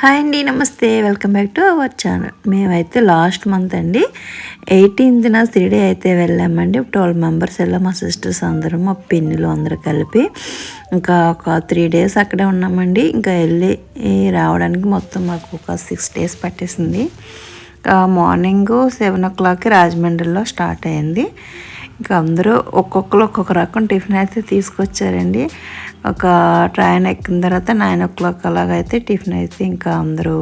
Hi అండి నమస్తే. Welcome back to our channel. మేమైతే లాస్ట్ మంత్ అండి ఎయిటీన్త్న డే అయితే వెళ్ళామండి. ట్వెల్వ్ మెంబర్స్ వెళ్ళాం మా సిస్టర్స్ అందరం మా పిన్నులు అందరూ కలిపి. ఇంకా ఒక త్రీ డేస్ అక్కడే ఉన్నామండి. ఇంకా వెళ్ళి రావడానికి మొత్తం మాకు ఒక సిక్స్ డేస్ పట్టేసింది. మార్నింగ్ సెవెన్ ఓ క్లాక్కి రాజమండ్రిలో స్టార్ట్ అయింది. ఇంకా అందరూ ఒక్కొక్కరు ఒక్కొక్క రకం టిఫిన్ అయితే తీసుకొచ్చారండి. ఒక ట్రైన్ ఎక్కిన తర్వాత నైన్ ఓ క్లాక్ అలాగైతే టిఫిన్ అయితే ఇంకా అందరూ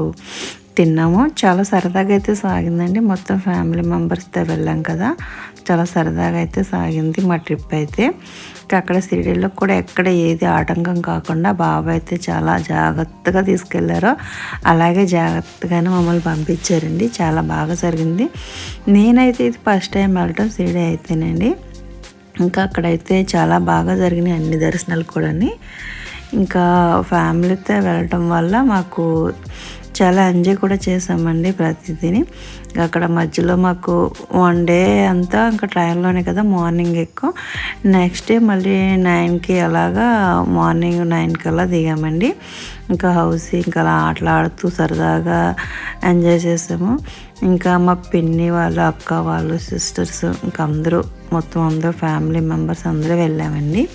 తిన్నాము. చాలా సరదాగా అయితే సాగిందండి. మొత్తం ఫ్యామిలీ మెంబర్స్తో వెళ్ళాం కదా. చాలా సరదాగా అయితే సాగింది మా ట్రిప్ అయితే. అక్కడ సిరిడీలో కూడా ఎక్కడ ఏది ఆటంకం కాకుండా బాబా అయితే చాలా జాగ్రత్తగా తీసుకెళ్ళారు. అలాగే జాగ్రత్తగానే మమ్మల్ని పంపించారండి. చాలా బాగా జరిగింది. నేనైతే ఇది ఫస్ట్ టైం వెళ్ళటం సిరిడీ అయితేనండి. ఇంకా అక్కడైతే చాలా బాగా జరిగినాయి అన్ని దర్శనాలు కూడాని. ఇంకా ఫ్యామిలీతో వెళ్ళటం వల్ల మాకు చాలా ఎంజాయ్ కూడా చేసామండి ప్రతిదీని. అక్కడ మధ్యలో మాకు వన్ డే అంతా ఇంకా ట్రైన్లోనే కదా మార్నింగ్ ఎక్కువ. నెక్స్ట్ డే మళ్ళీ నైన్కి అలాగా మార్నింగ్ నైన్కి అలా దిగామండి. ఇంకా హౌస్ ఇంకా అలా ఆటలాడుతూ సరదాగా ఎంజాయ్ చేసాము. ఇంకా మా పిన్ని వాళ్ళు అక్క వాళ్ళు సిస్టర్స్ ఇంకా అందరూ మొత్తం అందరూ ఫ్యామిలీ మెంబర్స్ అందరూ వెళ్ళామండి.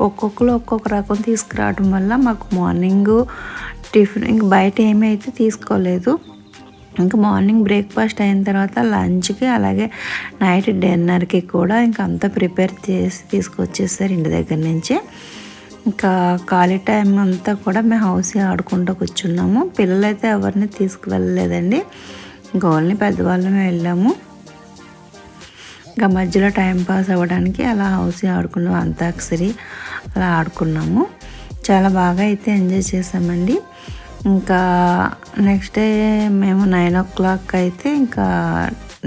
ఒక్కొక్కరు ఒక్కొక్క రకం తీసుకురావడం వల్ల మాకు మార్నింగ్ టిఫిన్ ఇంక బయట ఏమైతే తీసుకోలేదు. ఇంకా మార్నింగ్ బ్రేక్ఫాస్ట్ అయిన తర్వాత లంచ్కి అలాగే నైట్ డిన్నర్కి కూడా ఇంకా అంతా ప్రిపేర్ చేసి తీసుకొచ్చేసారు ఇంటి దగ్గర నుంచి. ఇంకా ఖాళీ టైం అంతా కూడా మేము హౌస్ ఆడుకుంటూ కూర్చున్నాము. పిల్లలైతే ఎవరిని తీసుకువెళ్ళలేదండి. గోల్ని పెద్దవాళ్ళమే వెళ్ళాము. ఇంకా మధ్యలో టైం పాస్ అవ్వడానికి అలా హౌస్ ఆడుకున్నాము. అంతాక్షరి అలా ఆడుకున్నాము. చాలా బాగా అయితే ఎంజాయ్ చేసామండి. ఇంకా నెక్స్ట్ డే మేము నైన్ ఓ క్లాక్ అయితే ఇంకా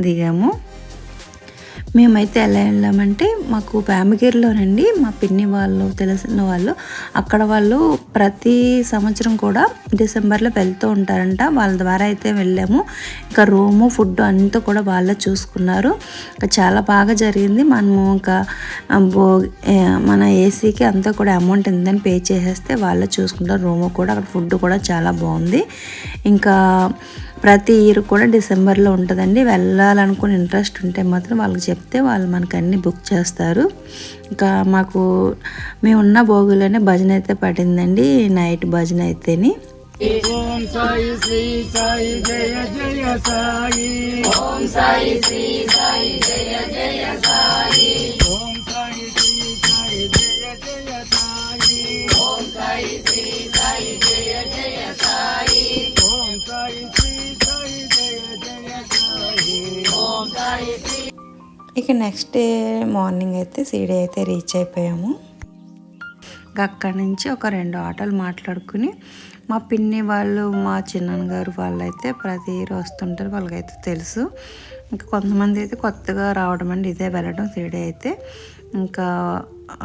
దిగాము. మేమైతే ఎలా వెళ్ళామంటే మాకు ప్యామగిరిలోనండి మా పిన్ని వాళ్ళు తెలిసిన వాళ్ళు. అక్కడ వాళ్ళు ప్రతి సంవత్సరం కూడా డిసెంబర్లో వెళ్తూ ఉంటారంట. వాళ్ళ ద్వారా అయితే వెళ్ళాము. ఇంకా రూము ఫుడ్ అంతా కూడా వాళ్ళే చూసుకున్నారు. చాలా బాగా జరిగింది. మనము ఇంకా బో మన ఏసీకి అంతా కూడా అమౌంట్ ఎంతని పే చేసేస్తే వాళ్ళే చూసుకుంటారు. రూము కూడా అక్కడ ఫుడ్ కూడా చాలా బాగుంది. ఇంకా ప్రతి ఇయర్ కూడా డిసెంబర్లో ఉంటుందండి. వెళ్ళాలనుకుని ఇంట్రెస్ట్ ఉంటే మాత్రం వాళ్ళకి చెప్తే వాళ్ళు మనకు అన్ని బుక్ చేస్తారు. ఇంకా మాకు మేము ఉన్న భోగులోనే భజన అయితే పడిందండి. నైట్ భజన అయితేని. ఓం సాయి శ్రీ సాయి జయ జయ సాయి. ఓం సాయి శ్రీ సాయి జయ జయ సాయి. ఇక నెక్స్ట్ డే మార్నింగ్ అయితే సీడీ అయితే రీచ్ అయిపోయాము. అక్కడి నుంచి ఒక రెండు ఆటోలు మాట్లాడుకుని మా పిన్ని వాళ్ళు మా చిన్నగారు వాళ్ళు అయితే ప్రతి ఇయర్ వస్తుంటారు వాళ్ళకైతే తెలుసు. ఇంకా కొంతమంది అయితే కొత్తగా రావడం అండి ఇదే వెళ్ళడం సీడీ అయితే. ఇంకా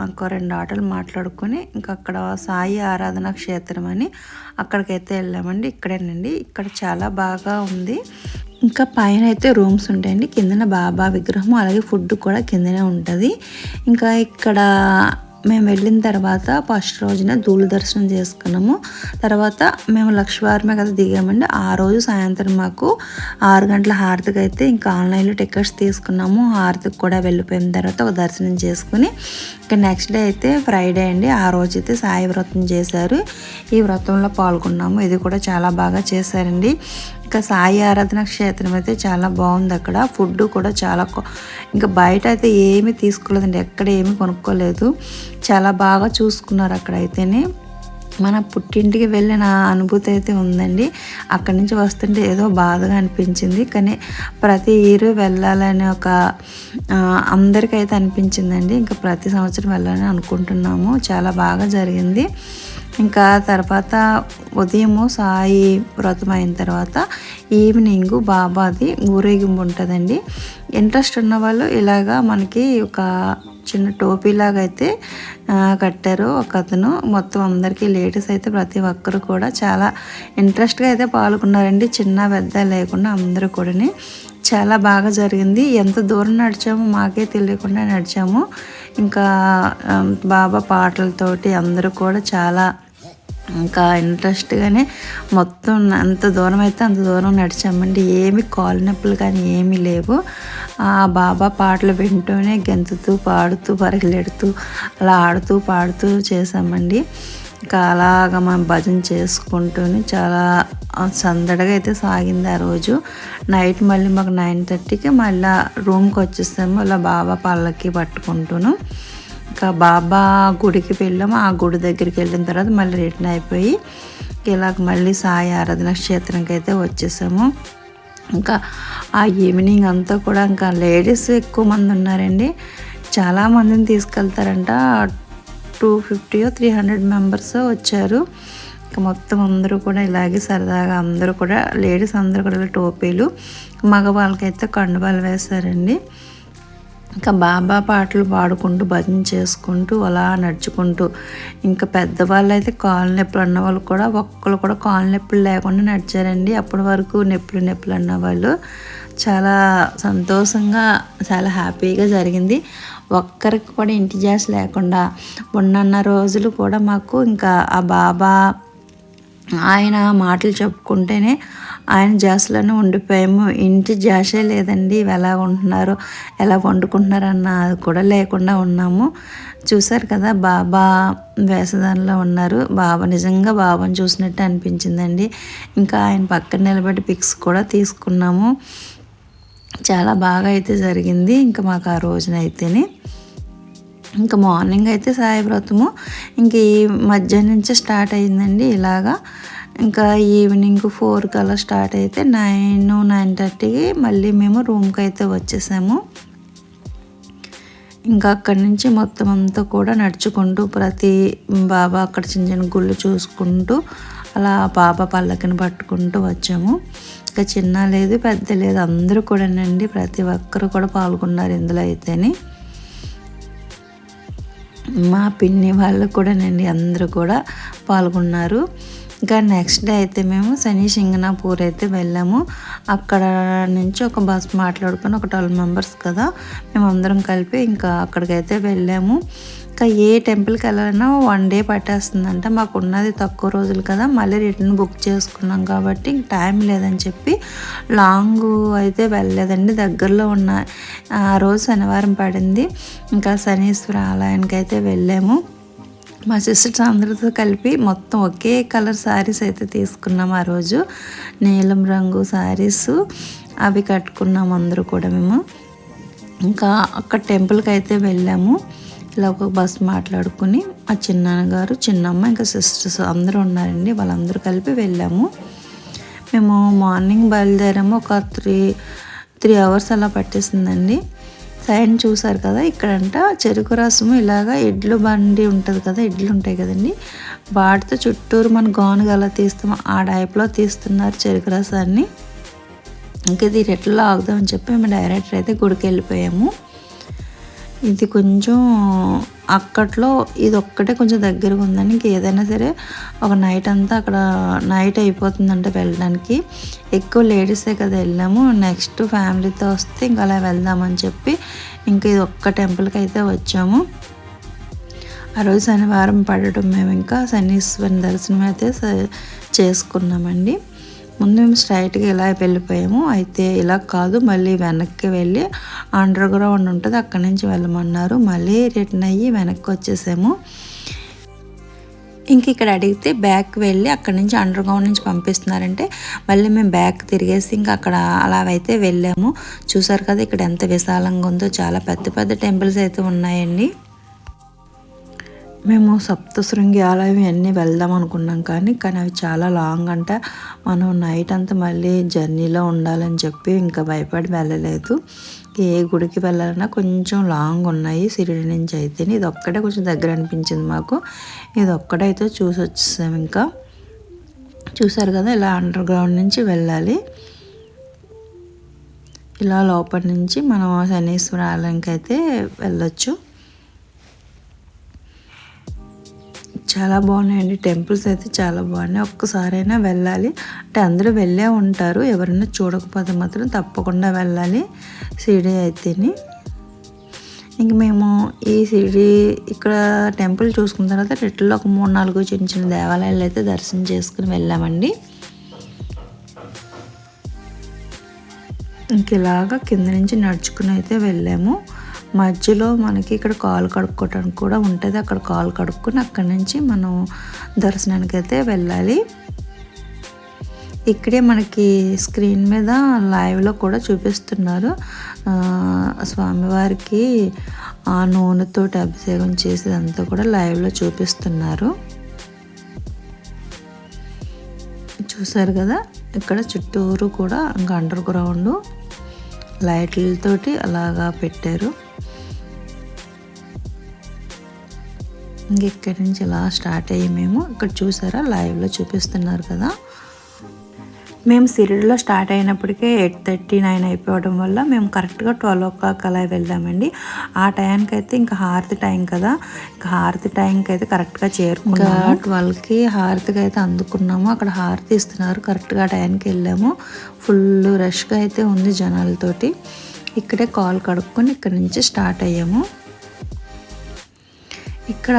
ఇంకో రెండు ఆటలు మాట్లాడుకొని ఇంకా అక్కడ సాయి ఆరాధన క్షేత్రం అని అక్కడికైతే వెళ్ళామండి. ఇక్కడేనండి. ఇక్కడ చాలా బాగా ఉంది. ఇంకా పైన అయితే రూమ్స్ ఉంటాయండి. కిందన బాబా విగ్రహం అలాగే ఫుడ్ కూడా కిందనే ఉంటుంది. ఇంకా ఇక్కడ మేము వెళ్ళిన తర్వాత ఫస్ట్ రోజున ధూళి దర్శనం చేసుకున్నాము. తర్వాత మేము లక్ష్మీవారమే కదా దిగామండి. ఆ రోజు సాయంత్రం మాకు ఆరు గంటల హారతికి అయితే ఇంకా ఆన్లైన్లో టికెట్స్ తీసుకున్నాము. హారతికి కూడా వెళ్ళిపోయిన తర్వాత ఒక దర్శనం చేసుకుని ఇంకా నెక్స్ట్ డే అయితే ఫ్రైడే అండి. ఆ రోజు అయితే సాయి వ్రతం చేశారు. ఈ వ్రతంలో పాల్గొన్నాము. ఇది కూడా చాలా బాగా చేశారండి. ఇంకా సాయి ఆరాధన క్షేత్రం అయితే చాలా బాగుంది అక్కడ. ఫుడ్ కూడా చాలా ఇంకా బయట అయితే ఏమీ తీసుకోలేదండి. ఎక్కడ ఏమీ కొనుక్కోలేదు. చాలా బాగా చూసుకున్నారు అక్కడ అయితేనే మన పుట్టింటికి వెళ్ళిన అనుభూతి అయితే ఉందండి. అక్కడి నుంచి వస్తుంటే ఏదో బాధగా అనిపించింది. కానీ ప్రతి ఇయర్ వెళ్ళాలని ఒక అందరికైతే అనిపించిందండి. ఇంకా ప్రతి సంవత్సరం వెళ్ళాలని అనుకుంటున్నాము. చాలా బాగా జరిగింది. ఇంకా తర్వాత ఉదయము సాయి వ్రతం అయిన తర్వాత ఈవినింగ్ బాబాది ఊరేగింపు ఉంటుందండి. ఇంట్రెస్ట్ ఉన్న వాళ్ళు ఇలాగా మనకి ఒక చిన్న టోపీలాగా అయితే కట్టారు. ఒక అతను మొత్తం అందరికీ లేడీస్ అయితే ప్రతి ఒక్కరు కూడా చాలా ఇంట్రెస్ట్గా అయితే పాల్గొన్నారండి. చిన్న పెద్ద లేకుండా అందరూ కూడా చాలా బాగా జరిగింది. ఎంత దూరం నడిచామో మాకే తెలియకుండా నడిచాము. ఇంకా బాబా పాటలతోటి అందరూ కూడా చాలా ఇంకా ఇంట్రెస్ట్గానే మొత్తం అంత దూరం అయితే అంత దూరం నడిచామండి. ఏమి కాలు నొప్పులు కానీ ఏమీ లేవు. ఆ బాబా పాటలు వింటూనే గెంతుతూ పాడుతూ పరిగెడుతూ అలా ఆడుతూ పాడుతూ చేసామండి ఇంకా అలాగ మనం భజన చేసుకుంటూనే చాలా సందడిగా అయితే సాగింది ఆ రోజు. నైట్ మళ్ళీ మాకు నైన్ థర్టీకి మళ్ళీ రూమ్కి వచ్చేస్తాము అలా బాబా పళ్ళకి పట్టుకుంటూను. ఇంకా బాబా గుడికి వెళ్ళాం. ఆ గుడి దగ్గరికి వెళ్ళిన తర్వాత మళ్ళీ రిటర్న్ అయిపోయి ఇలాగ మళ్ళీ సాయి ఆరాధన క్షేత్రంకి అయితే వచ్చేసాము. ఇంకా ఆ ఈవినింగ్ అంతా కూడా ఇంకా లేడీస్ ఎక్కువ మంది ఉన్నారండి. చాలా మందిని తీసుకెళ్తారంట. టూ ఫిఫ్టీయో త్రీ హండ్రెడ్ మెంబర్స్ వచ్చారు. ఇంకా మొత్తం అందరూ కూడా ఇలాగే సరదాగా అందరూ కూడా లేడీస్ అందరూ కూడా టోపీలు మగవాళ్ళకైతే కండువాలు వేశారండి. ఇంకా బాబా పాటలు పాడుకుంటూ భజన చేసుకుంటూ అలా నడుచుకుంటూ. ఇంకా పెద్దవాళ్ళు అయితే కాలు నొప్పులు అన్న వాళ్ళు కూడా ఒక్కరు కూడా కాలు నొప్పులు లేకుండా నడిచారండి. అప్పటి వరకు నొప్పులు నొప్పులు అన్నవాళ్ళు. చాలా సంతోషంగా చాలా హ్యాపీగా జరిగింది. ఒక్కరికి కూడా ఇంటి జాస్ లేకుండా. ఉన్నన్న రోజులు కూడా మాకు ఇంకా ఆ బాబా ఆయన మాటలు చెప్పుకుంటేనే ఆయన జాస్లోనే ఉండిపోయాము. ఇంటి జాసే లేదండి. ఎలా ఉంటున్నారు ఎలా వండుకుంటున్నారు అన్న కూడా లేకుండా ఉన్నాము. చూశారు కదా బాబా వేసదానిలో ఉన్నారు. బాబా నిజంగా బాబాని చూసినట్టు అనిపించిందండి. ఇంకా ఆయన పక్కన నిలబడి పిక్స్ కూడా తీసుకున్నాము. చాలా బాగా అయితే జరిగింది. ఇంకా మాకు ఆ రోజున ఇంకా మార్నింగ్ అయితే సాయి వ్రతము. ఇంక ఈ మధ్యాహ్నం నుంచే స్టార్ట్ అయిందండి ఇలాగా. ఇంకా ఈవినింగ్ ఫోర్కి అలా స్టార్ట్ అయితే నైన్ నైన్ థర్టీకి మళ్ళీ మేము రూమ్కి అయితే వచ్చేసాము. ఇంకా అక్కడి నుంచి మొత్తం అంతా కూడా నడుచుకుంటూ ప్రతి బాబా అక్కడ చిన్న చిన్న గుళ్ళు చూసుకుంటూ అలా బాబా పల్లకిని పట్టుకుంటూ వచ్చాము. ఇంకా చిన్న లేదు పెద్ద లేదు అందరూ కూడానండి. ప్రతి ఒక్కరు కూడా పాల్గొన్నారు ఇందులో అయితేని. మా పిన్ని వాళ్ళు కూడానండి అందరూ కూడా పాల్గొన్నారు. ఇంకా నెక్స్ట్ డే అయితే మేము శని సింగనాపూర్ అయితే వెళ్ళాము. అక్కడ నుంచి ఒక బస్ మాట్లాడుకుని ఒక ట్వెల్వ్ మెంబర్స్ కదా మేము అందరం కలిపి ఇంకా అక్కడికైతే వెళ్ళాము. ఇంకా ఏ టెంపుల్కి వెళ్ళాలన్నా వన్ డే పట్టేస్తుందంట. మాకు ఉన్నది తక్కువ రోజులు కదా మళ్ళీ రిటర్న్ బుక్ చేసుకున్నాం కాబట్టి టైం లేదని చెప్పి లాంగ్ అయితే వెళ్ళలేదండి. దగ్గరలో ఉన్న ఆ రోజు శనివారం పడింది. ఇంకా శనీశ్వర ఆలయానికి అయితే వెళ్ళాము. మా సిస్టర్స్ అందరితో కలిపి మొత్తం ఒకే కలర్ శారీస్ అయితే తీసుకున్నాం ఆ రోజు. నీలం రంగు శారీస్ అవి కట్టుకున్నాం అందరూ కూడా మేము. ఇంకా అక్కడ టెంపుల్కి అయితే వెళ్ళాము. ఇలా ఒక బస్ మాట్లాడుకుని మా చిన్నాన్నగారు చిన్నమ్మ ఇంకా సిస్టర్స్ అందరూ ఉన్నారండి. వాళ్ళందరూ కలిపి వెళ్ళాము. మేము మార్నింగ్ బయలుదేరాము. ఒక త్రీ త్రీ అవర్స్ అలా పట్టేసిందండి. అండ్ చూసారు కదా ఇక్కడంట చెరుకు రసము ఇలాగా ఎడ్లు బండి ఉంటుంది కదా ఎడ్లు ఉంటాయి కదండి. వాటితో చుట్టూరు మన గానుగా అలా తీస్తాం ఆ టైప్లో తీస్తున్నారు చెరుకు రసాన్ని. ఇంకా ఇది ఎట్లా ఆగుదామని చెప్పి మేము డైరెక్టర్ అయితే గుడికి వెళ్ళిపోయాము. ఇది కొంచెం అక్కట్లో ఇది ఒక్కటే కొంచెం దగ్గరగా ఉందని ఇంక ఏదైనా సరే ఒక నైట్ అంతా అక్కడ నైట్ అయిపోతుందంటే వెళ్ళడానికి. ఎక్కువ లేడీసే కదా వెళ్ళాము. నెక్స్ట్ ఫ్యామిలీతో వస్తే ఇంకా అలా వెళ్దామని చెప్పి ఇంకా ఇది ఒక్క టెంపుల్కి అయితే వచ్చాము. ఆ రోజు శనివారం పడటం మేము ఇంకా శనీశ్వరుని దర్శనం అయితే చేసుకున్నామండి. ముందు మేము స్ట్రైట్గా ఇలా వెళ్ళిపోయాము అయితే ఇలా కాదు. మళ్ళీ వెనక్కి వెళ్ళి అండర్ గ్రౌండ్ ఉంటుంది. అక్కడి నుంచి వెళ్ళమన్నారు. మళ్ళీ రిటర్న్ అయ్యి వెనక్కి వచ్చేసాము. ఇంక ఇక్కడ అడిగితే బ్యాక్ వెళ్ళి అక్కడ నుంచి అండర్ గ్రౌండ్ నుంచి పంపిస్తున్నారంటే మళ్ళీ మేము బ్యాక్ తిరిగేసి ఇంకా అక్కడ అలా అయితే వెళ్ళాము. చూసారు కదా ఇక్కడ ఎంత విశాలంగా ఉందో. చాలా పెద్ద పెద్ద టెంపుల్స్ అయితే ఉన్నాయండి. మేము సప్తశృంగి ఆలయం అన్నీ వెళ్దాం అనుకున్నాం కానీ కానీ అవి చాలా లాంగ్ అంటే. మనం నైట్ అంతా మళ్ళీ జర్నీలో ఉండాలని చెప్పి ఇంకా భయపడి వెళ్ళలేదు. ఏ గుడికి వెళ్ళాలన్నా కొంచెం లాంగ్ ఉన్నాయి. సిరిడి నుంచి అయితే ఇది ఒక్కటే కొంచెం దగ్గర అనిపించింది మాకు. ఇది ఒక్కటైతే చూసి వచ్చేసాం ఇంకా. చూసారు కదా ఇలా అండర్ గ్రౌండ్ నుంచి వెళ్ళాలి. ఇలా లోపల నుంచి మనం శనీశ్వర ఆలయంకి అయితే వెళ్ళొచ్చు. చాలా బాగున్నాయండి. టెంపుల్స్ అయితే చాలా బాగున్నాయి. ఒక్కసారైనా వెళ్ళాలి. అంటే అందరూ వెళ్ళే ఉంటారు. ఎవరైనా చూడకపోతే మాత్రం తప్పకుండా వెళ్ళాలి. సిడి అయితేని. ఇంక మేము ఈ సిడి ఇక్కడ టెంపుల్ చూసుకున్న తర్వాత రెట్లో ఒక మూడు నాలుగు చిన్న చిన్న దేవాలయాలు అయితే దర్శనం చేసుకుని వెళ్ళామండి. ఇంక ఇలాగా కింద నుంచి నడుచుకుని అయితే వెళ్ళాము. మధ్యలో మనకి ఇక్కడ కాలు కడుక్కోవడానికి కూడా ఉంటుంది. అక్కడ కాలు కడుక్కొని అక్కడి నుంచి మనం దర్శనానికి అయితే వెళ్ళాలి. ఇక్కడే మనకి స్క్రీన్ మీద లైవ్లో కూడా చూపిస్తున్నారు. స్వామివారికి ఆ నూనెతో అభిషేకం చేసేదంతా కూడా లైవ్లో చూపిస్తున్నారు. చూసారు కదా? ఇక్కడ చుట్టూరు కూడా ఇంకా అండర్ గ్రౌండ్ లైట్లతోటి అలాగా పెట్టారు. ఇంక ఇక్కడి నుంచి ఇలా స్టార్ట్ అయ్యి మేము ఇక్కడ చూసారా లైవ్లో చూపిస్తున్నారు కదా. మేము సిరిడిలో స్టార్ట్ అయినప్పటికే ఎయిట్ థర్టీ నైన్ అయిపోవడం వల్ల మేము కరెక్ట్గా ట్వెల్వ్ ఓ క్లాక్ అలా వెళ్దామండి. ఆ టైంకి అయితే ఇంకా హారతి టైం కదా. ఇంకా హారతి టైంకి అయితే కరెక్ట్గా చేరుకున్నాము. ట్వెల్వ్కి హారతికి అయితే అందుకున్నాము. అక్కడ హారతి ఇస్తున్నారు. కరెక్ట్గా టైంకి వెళ్ళాము. ఫుల్ రష్గా అయితే ఉంది జనాలతోటి. ఇక్కడే కాల్ కడుక్కొని ఇక్కడ నుంచి స్టార్ట్ అయ్యాము. ఇక్కడ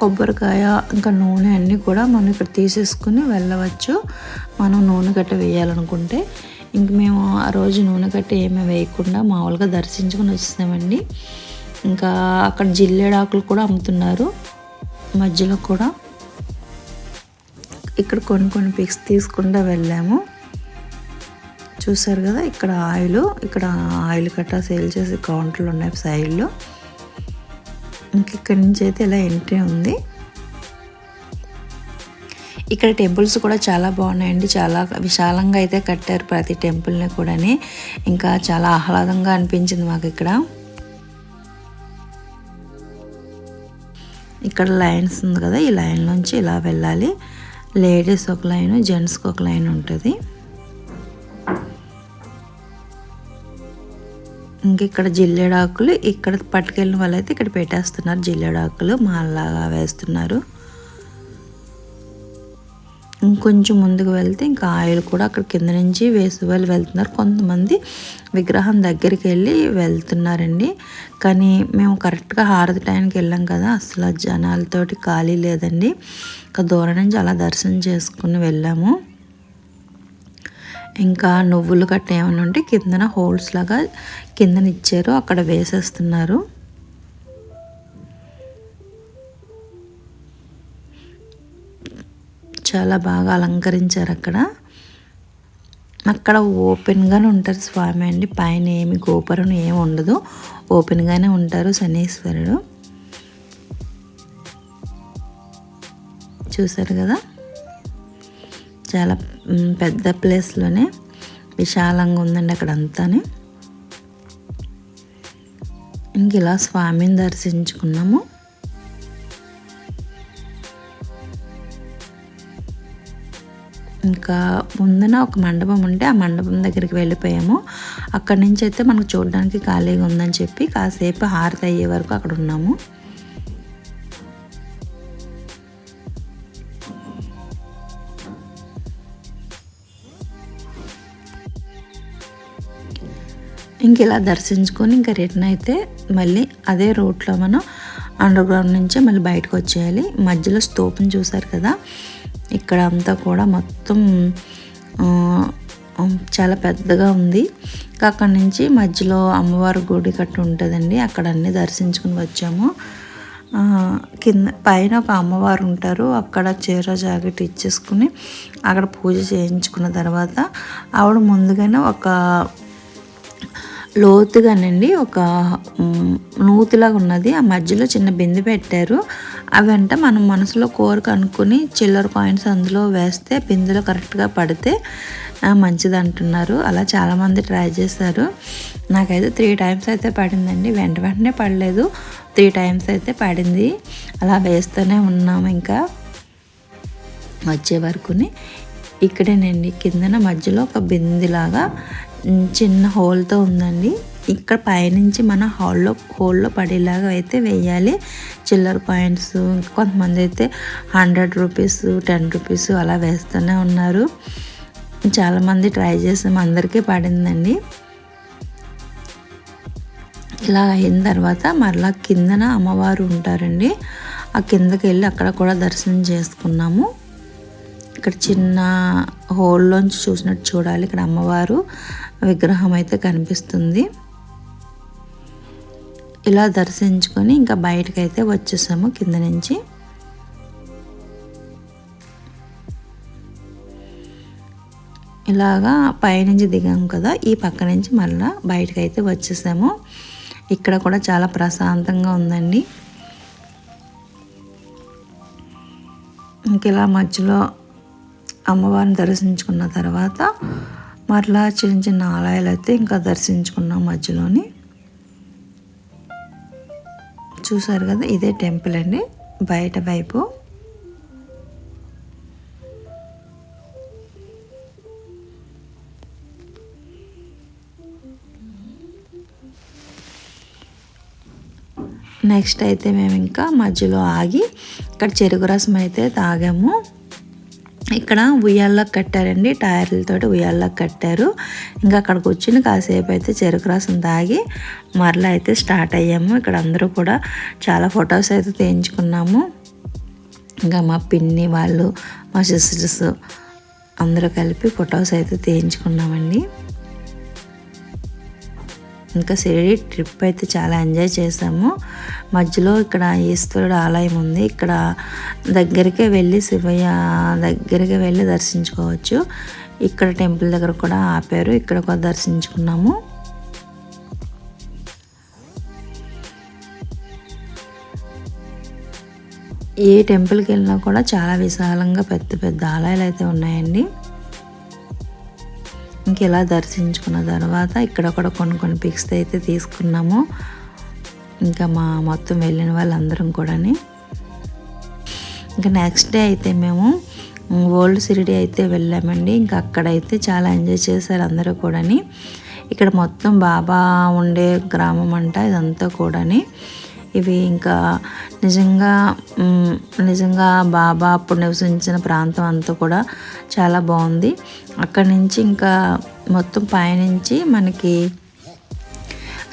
కొబ్బరికాయ ఇంకా నూనె అన్నీ కూడా మనం ఇక్కడ తీసేసుకుని వెళ్ళవచ్చు. మనం నూనె గట్ట వేయాలనుకుంటే. ఇంక మేము ఆ రోజు నూనె గట్ట ఏమీ వేయకుండా మామూలుగా దర్శించుకుని వచ్చేసామండి ఇంకా అక్కడ జిల్లేడాకులు కూడా అమ్ముతున్నారు. మధ్యలో కూడా ఇక్కడ కొన్ని కొన్ని పిక్స్ తీసుకుంటూ వెళ్ళాము. చూసారు కదా ఇక్కడ ఆయిల్ ఇక్కడ ఆయిల్ కట్ట సేల్ చేసే కౌంటర్లు ఉన్నాయి సైడ్లో. ఇంక ఇక్కడ నుంచి అయితే ఇలా ఎంట్రీ ఉంది. ఇక్కడ టెంపుల్స్ కూడా చాలా బాగున్నాయండి. చాలా విశాలంగా అయితే కట్టారు ప్రతి టెంపుల్ని కూడాని. ఇంకా చాలా ఆహ్లాదంగా అనిపించింది మాకు ఇక్కడ. ఇక్కడ లైన్స్ ఉంది కదా ఈ లైన్ నుంచి ఇలా వెళ్ళాలి. లేడీస్ ఒక లైన్ జెంట్స్కి ఒక లైన్ ఉంటుంది. ఇంక ఇక్కడ జిల్లేడాకులు ఇక్కడ పట్టుకెళ్ళిన వాళ్ళైతే ఇక్కడ పెట్టేస్తున్నారు. జిల్లేడాకులు మాల్లాగా వేస్తున్నారు. ఇంకొంచెం ముందుకు వెళ్తే ఇంకా ఆయిల్ కూడా అక్కడ కింద నుంచి వేసి వాళ్ళు వెళ్తున్నారు. కొంతమంది విగ్రహం దగ్గరికి వెళ్ళి వెళ్తున్నారండి. కానీ మేము కరెక్ట్గా హారతి టైంకి వెళ్ళాం కదా అసలు జనాలతోటి ఖాళీ లేదండి. ఇంకా దూరం నుంచి అలా దర్శనం చేసుకుని వెళ్ళాము. ఇంకా నువ్వులు గట్ట ఏమైనా ఉంటే కిందన హోల్స్ లాగా కిందన ఇచ్చారు అక్కడ వేసేస్తున్నారు. చాలా బాగా అలంకరించారు అక్కడ. అక్కడ ఓపెన్గానే ఉంటారు స్వామి అండి. పైన ఏమి గోపురం ఏమి ఉండదు. ఓపెన్గానే ఉంటారు శనీశ్వరుడు. చూసారు కదా? చాలా పెద్ద ప్లేస్లోనే విశాలంగా ఉందండి అక్కడ అంతానే ఇంక ఇలా స్వామిని దర్శించుకున్నాము. ఇంకా ముందున ఒక మండపం ఉంటే ఆ మండపం దగ్గరికి వెళ్ళిపోయాము. అక్కడి నుంచి అయితే మనకు చూడడానికి ఖాళీగా ఉందని చెప్పి కాసేపు హారతి అయ్యే వరకు అక్కడ ఉన్నాము. ఇంక ఇలా దర్శించుకొని ఇంకా రిటర్న్ అయితే మళ్ళీ అదే రూట్లో మనం అండర్ గ్రౌండ్ నుంచే మళ్ళీ బయటకు వచ్చేయాలి. మధ్యలో స్తూపం చూసారు కదా ఇక్కడ అంతా కూడా మొత్తం చాలా పెద్దగా ఉంది. అక్కడి నుంచి మధ్యలో అమ్మవారి గుడి కట్టు ఉంటుందండి అక్కడ అన్నీ దర్శించుకుని వచ్చాము. కింద పైన ఒక అమ్మవారు ఉంటారు అక్కడ చీర జాకెట్ ఇచ్చేసుకుని అక్కడ పూజ చేయించుకున్న తర్వాత ఆవిడ ముందుగానే ఒక లోతుగానండి ఒక నూతిలాగా ఉన్నది. ఆ మధ్యలో చిన్న బిందె పెట్టారు. అవంట మనం మనసులో కోరిక అనుకుని చిల్లర కాయిన్స్ అందులో వేస్తే బిందెలో కరెక్ట్గా పడితే మంచిది అంటున్నారు. అలా చాలామంది ట్రై చేశారు. నాకైతే త్రీ టైమ్స్ అయితే పడిందండి. వెంట వెంటనే పడలేదు. త్రీ టైమ్స్ అయితే పడింది. అలా వేస్తూనే ఉన్నాము ఇంకా. వచ్చే వరకుని ఇక్కడేనండి. కిందన మధ్యలో ఒక బిందిలాగా చిన్న హోల్తో ఉందండి. ఇక్కడ పైనుంచి మన హాల్లో హోల్లో పడేలాగా అయితే వేయాలి. చిల్లర కాయిన్స్ కొంతమంది అయితే హండ్రెడ్ రూపీస్ టెన్ రూపీస్ అలా వేస్తూనే ఉన్నారు. చాలామంది ట్రై చేసాం అందరికీ పడిందండి. ఇలా అయిన తర్వాత మరలా కిందన అమ్మవారు ఉంటారండి. ఆ కిందకి వెళ్ళి అక్కడ కూడా దర్శనం చేసుకున్నాము. ఇక్కడ చిన్న హోల్లోంచి చూసినట్టు చూడాలి. ఇక్కడ అమ్మవారు విగ్రహం అయితే కనిపిస్తుంది. ఇలా దర్శించుకొని ఇంకా బయటకు అయితే వచ్చేసాము కింద నుంచి. ఇలాగా పైనుంచి దిగాము కదా ఈ పక్క నుంచి మళ్ళీ బయటకు అయితే వచ్చేసాము. ఇక్కడ కూడా చాలా ప్రశాంతంగా ఉందండి. ఇంక ఇలా మధ్యలో అమ్మవారిని దర్శించుకున్న తర్వాత మరలా చిన్న చిన్న ఆలయాలు అయితే ఇంకా దర్శించుకున్నాం మధ్యలోని. చూసారు కదా ఇదే టెంపుల్ అండి బయట వైపు. నెక్స్ట్ అయితే మేము ఇంకా మధ్యలో ఆగి ఇక్కడ చెరుకు రసం అయితే తాగాము. ఇక్కడ ఉయ్యాల్లో కట్టారండి. టైర్లతోటి ఉయ్యాల్లో కట్టారు. ఇంకా అక్కడ కూర్చుని కాసేపు అయితే చెరుకు రసం తాగి మరలా అయితే స్టార్ట్ అయ్యాము. ఇక్కడ అందరూ కూడా చాలా ఫొటోస్ అయితే తీయించుకున్నాము. ఇంకా మా పిన్ని వాళ్ళు మా సిస్టర్స్ అందరూ కలిపి ఫొటోస్ అయితే తీయించుకున్నామండి. ఇంకా షిరిడి ట్రిప్ అయితే చాలా ఎంజాయ్ చేసాము. మధ్యలో ఇక్కడ ఈశ్వరుడు ఆలయం ఉంది. ఇక్కడ దగ్గరికే వెళ్ళి శివయ్య దగ్గరికి వెళ్ళి దర్శించుకోవచ్చు. ఇక్కడ టెంపుల్ దగ్గర కూడా ఆపారు. ఇక్కడ కూడా దర్శించుకున్నాము. ఏ టెంపుల్కి వెళ్ళినా కూడా చాలా విశాలంగా పెద్ద పెద్ద ఆలయాలు అయితే ఉన్నాయండి. ఇంక ఇలా దర్శించుకున్న తర్వాత ఇక్కడ కూడా కొన్ని కొన్ని పిక్స్ అయితే తీసుకున్నాము. ఇంకా మా మొత్తం వెళ్ళిన వాళ్ళందరం కూడాని. ఇంకా నెక్స్ట్ డే అయితే మేము ఓల్డ్ సిరిడి అయితే వెళ్ళామండి. ఇంకా అక్కడైతే చాలా ఎంజాయ్ చేశారు అందరూ కూడాని. ఇక్కడ మొత్తం బాబా ఉండే గ్రామం అంట ఇదంతా కూడాని. ఇవి ఇంకా నిజంగా నిజంగా బాబా అప్పుడు నివసించిన ప్రాంతం అంతా కూడా చాలా బాగుంది. అక్కడి నుంచి ఇంకా మొత్తం పైనుంచి మనకి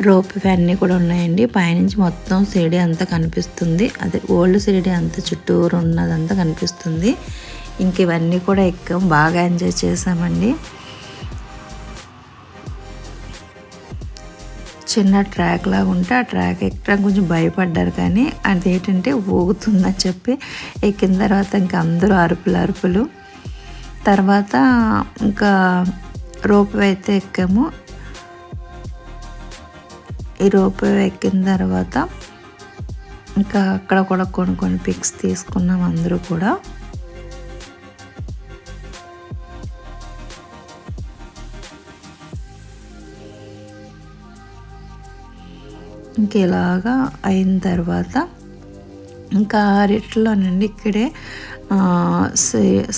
రోప్ అన్నీ కూడా ఉన్నాయండి. పైనుంచి మొత్తం సిరిడి అంతా కనిపిస్తుంది. అదే ఓల్డ్ సిరిడి అంతా చుట్టూరు ఉన్నదంతా కనిపిస్తుంది. ఇంక ఇవన్నీ కూడా ఎక్కాం. బాగా ఎంజాయ్ చేసామండి చిన్న ట్రాక్ లాగా ఉంటే ఆ ట్రాక్ ఎక్కడం కొంచెం భయపడ్డారు కానీ అది ఏంటంటే ఊగుతుందని చెప్పి ఎక్కిన తర్వాత ఇంకా అందరూ అరుపులు అరుపులు. తర్వాత ఇంకా రోప్ అయితే ఎక్కాము. ఈ రోప్ ఎక్కిన తర్వాత ఇంకా అక్కడ కూడా కొన్ని కొన్ని పిక్స్ తీసుకున్నాం అందరూ కూడా. ఇంక ఇలాగా అయిన తర్వాత ఇంకా రిట్లోనండి ఇక్కడే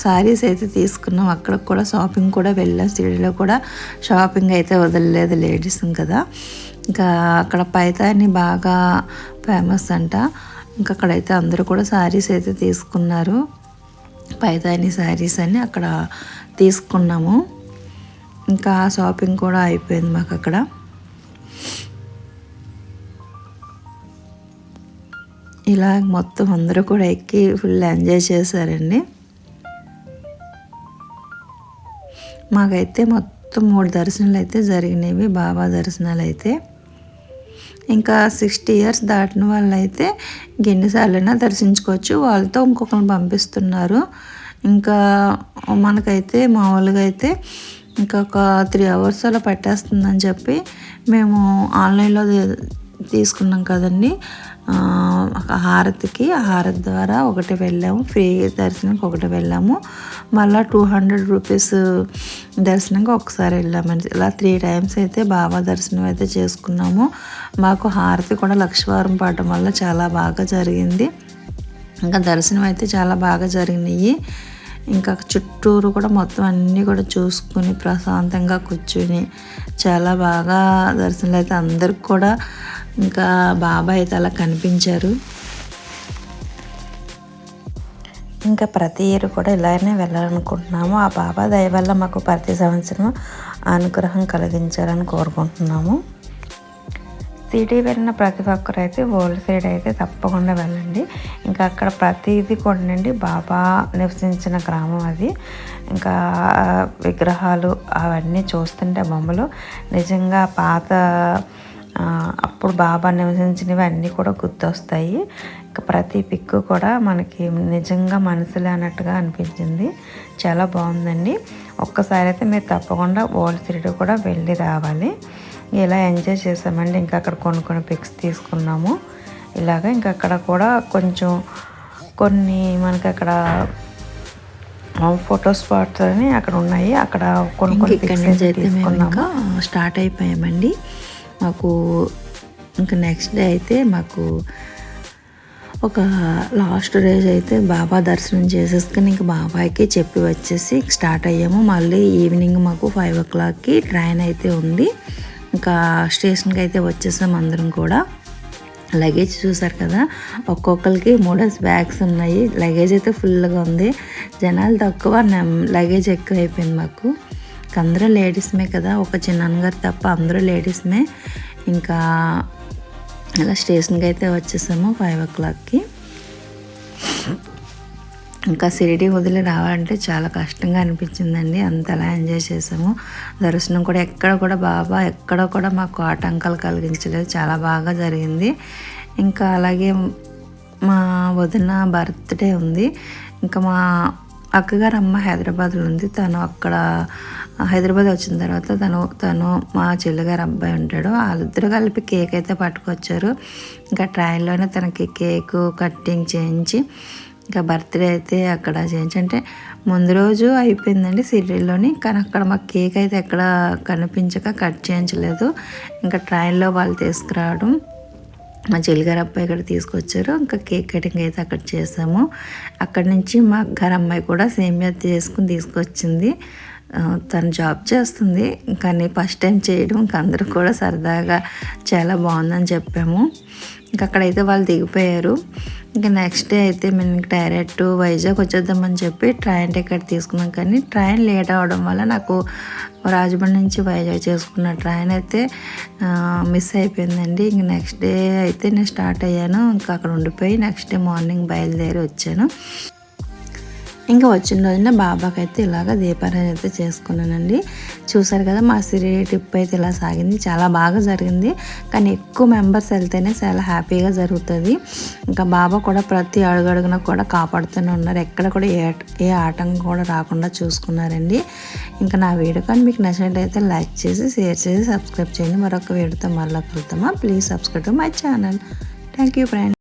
శారీస్ అయితే తీసుకున్నాం. అక్కడ కూడా షాపింగ్ కూడా వెళ్ళాం. సిటీలో కూడా షాపింగ్ అయితే వదలలేదు లేడీస్ కదా. ఇంకా అక్కడ పైతాని బాగా ఫేమస్ అంట. ఇంకా అక్కడైతే అందరూ కూడా శారీస్ అయితే తీసుకున్నారు. పైతాని శారీస్ అని అక్కడ తీసుకున్నాము. ఇంకా షాపింగ్ కూడా అయిపోయింది మాకు అక్కడ. ఇలా మొత్తం అందరూ కూడా ఎక్కి ఫుల్ ఎంజాయ్ చేశారండి. మాకైతే మొత్తం మూడు దర్శనాలు అయితే జరిగినవి బాబా దర్శనాలు అయితే. ఇంకా సిక్స్టీ ఇయర్స్ దాటిన వాళ్ళు అయితే ఎన్నిసార్లైనా దర్శించుకోవచ్చు వాళ్ళతో ఇంకొకరిని పంపిస్తున్నారు. ఇంకా మనకైతే మామూలుగా అయితే ఇంకా ఒక త్రీ అవర్స్ అలా పట్టేస్తుందని చెప్పి మేము ఆన్లైన్లో తీసుకున్నాం కదండి. హారతికి హారతి ద్వారా ఒకటి వెళ్ళాము ఫ్రీ దర్శనంకి ఒకటి వెళ్ళాము. మళ్ళీ టూ హండ్రెడ్ రూపీస్ దర్శనంకి ఒకసారి వెళ్ళామని ఇలా త్రీ టైమ్స్ అయితే బాబా దర్శనం అయితే చేసుకున్నాము. మాకు హారతి కూడా లక్షవారం పాడటం వల్ల చాలా బాగా జరిగింది. ఇంకా దర్శనం అయితే చాలా బాగా జరిగినాయి. ఇంకా చుట్టూరు కూడా మొత్తం అన్నీ కూడా చూసుకుని ప్రశాంతంగా కూర్చుని చాలా బాగా దర్శనాలు అయితే అందరికి కూడా ఇంకా బాబా అయితే అలా కనిపించారు. ఇంకా ప్రతి ఇయర్ కూడా ఇలానే వెళ్ళాలనుకుంటున్నాము. ఆ బాబా దయ వల్ల మాకు ప్రతి సంవత్సరం అనుగ్రహం కలిగించాలని కోరుకుంటున్నాము. సిటీ వెళ్ళిన ప్రతి ఒక్కరు అయితే ఓల్డ్ సైడ్ అయితే తప్పకుండా వెళ్ళండి. ఇంకా అక్కడ ప్రతిదీ కూడా బాబా నివసించిన గ్రామం అది. ఇంకా విగ్రహాలు అవన్నీ చూస్తుంటే బొమ్మలు. నిజంగా పాత అప్పుడు బాబా నివసించినవి అన్నీ కూడా గుర్తొస్తాయి. ఇంకా ప్రతి పిక్ కూడా మనకి నిజంగా మనసులే అన్నట్టుగా అనిపించింది. చాలా బాగుందండి. ఒక్కసారి అయితే మీరు తప్పకుండా ఓల్డ్ సిటీ కూడా వెళ్ళి రావాలి. ఇలా ఎంజాయ్ చేసామండి. ఇంకా అక్కడ కొన్ని కొన్ని పిక్స్ తీసుకున్నాము. ఇలాగ ఇంకా అక్కడ కూడా కొంచెం కొన్ని మనకి అక్కడ ఫోటో స్పాట్స్ అని అక్కడ ఉన్నాయి. అక్కడ కొన్ని కొన్ని పిక్స్ తీసుకున్నాము. స్టార్ట్ అయిపోయామండి. మాకు ఇంకా నెక్స్ట్ డే అయితే మాకు ఒక లాస్ట్ రోజు అయితే బాబా దర్శనం చేసేసుకుని ఇంకా బాబాయ్కి చెప్పి వచ్చేసి స్టార్ట్ అయ్యాము. మళ్ళీ ఈవినింగ్ మాకు ఫైవ్ ఓ క్లాక్కి ట్రైన్ అయితే ఉంది. ఇంకా స్టేషన్కి అయితే వచ్చేసాం అందరం కూడా. లగేజ్ చూసారు కదా? ఒక్కొక్కరికి మూడేసి బ్యాగ్స్ ఉన్నాయి. లగేజ్ అయితే ఫుల్గా ఉంది. జనాలు తక్కువ లగేజ్ ఎక్కువ అయిపోయింది మాకు. అందరూ లేడీస్మే కదా ఒక చిన్న గారు తప్ప అందరూ లేడీస్మే. ఇంకా అలా స్టేషన్కి అయితే వచ్చేసాము ఫైవ్ ఓ క్లాక్కి. ఇంకా షిరిడి వదిలి రావాలంటే చాలా కష్టంగా అనిపించిందండి అంతలా ఎంజాయ్ చేసాము. దర్శనం కూడా ఎక్కడ కూడా బాబా ఎక్కడ కూడా మాకు ఆటంకాలు కలిగించలేదు చాలా బాగా జరిగింది. ఇంకా అలాగే మా వదిన బర్త్డే ఉంది. ఇంకా మా అక్కగారు అమ్మ హైదరాబాద్లో ఉంది తను అక్కడ హైదరాబాద్ వచ్చిన తర్వాత తను తను మా చెల్లెగారు అబ్బాయి ఉంటాడు. వాళ్ళిద్దరు కలిపి కేక్ అయితే పట్టుకొచ్చారు. ఇంకా ట్రైన్లోనే తనకి కేకు కట్టింగ్ చేయించి ఇంకా బర్త్డే అయితే అక్కడ చేయించి అంటే ముందు రోజు అయిపోయిందండి సీరియల్లోని. కానీ అక్కడ మాకు కేక్ అయితే ఎక్కడ కనిపించక కట్ చేయించలేదు. ఇంకా ట్రైన్లో వాళ్ళు తీసుకురావడం మా చెల్లిగారు అబ్బాయి ఇక్కడ తీసుకొచ్చారు. ఇంకా కేక్ కటింగ్ అయితే అక్కడ చేసాము. అక్కడి నుంచి మా గారు అమ్మాయి కూడా సేమియా చేసుకుని తీసుకొచ్చింది. తను జాబ్ చేస్తుంది. కానీ ఫస్ట్ టైం చేయడం. ఇంక అందరూ కూడా సరదాగా చాలా బాగుందని చెప్పాము. ఇంకా అక్కడైతే వాళ్ళు దిగిపోయారు. ఇంకా నెక్స్ట్ డే అయితే మేము డైరెక్ట్ వైజాగ్ వచ్చేద్దామని చెప్పి ట్రైన్ టికెట్ తీసుకున్నాం. కానీ ట్రైన్ లేట్ అవ్వడం వల్ల నాకు రాజమండ్రి నుంచి వైజాగ్ చేసుకున్న ట్రైన్ అయితే మిస్ అయిపోయిందండి. ఇంక నెక్స్ట్ డే అయితే నేను స్టార్ట్ అయ్యాను. ఇంకా అక్కడ ఉండిపోయి నెక్స్ట్ డే మార్నింగ్ బయలుదేరి వచ్చాను. ఇంకా వచ్చిన రోజున బాబాకి అయితే ఇలాగ దీపారాధన అయితే చేసుకున్నానండి. చూసారు కదా మా సిరి ట్రిప్ అయితే ఇలా సాగింది. చాలా బాగా జరిగింది. కానీ ఎక్కువ మెంబర్స్ వెళ్తేనే చాలా హ్యాపీగా జరుగుతుంది. ఇంకా బాబా కూడా ప్రతి అడుగడుగున కూడా కాపాడుతూనే ఉన్నారు. ఎక్కడ కూడా ఏ ఏ ఆటంకం కూడా రాకుండా చూసుకున్నారండి. ఇంకా నా వీడియో కానీ మీకు నచ్చినట్లయితే లైక్ చేసి షేర్ చేసి సబ్స్క్రైబ్ చేయండి. మరొక వీడియోతో మళ్ళీ కలుద్దామా? Please subscribe to my channel. Thank you friend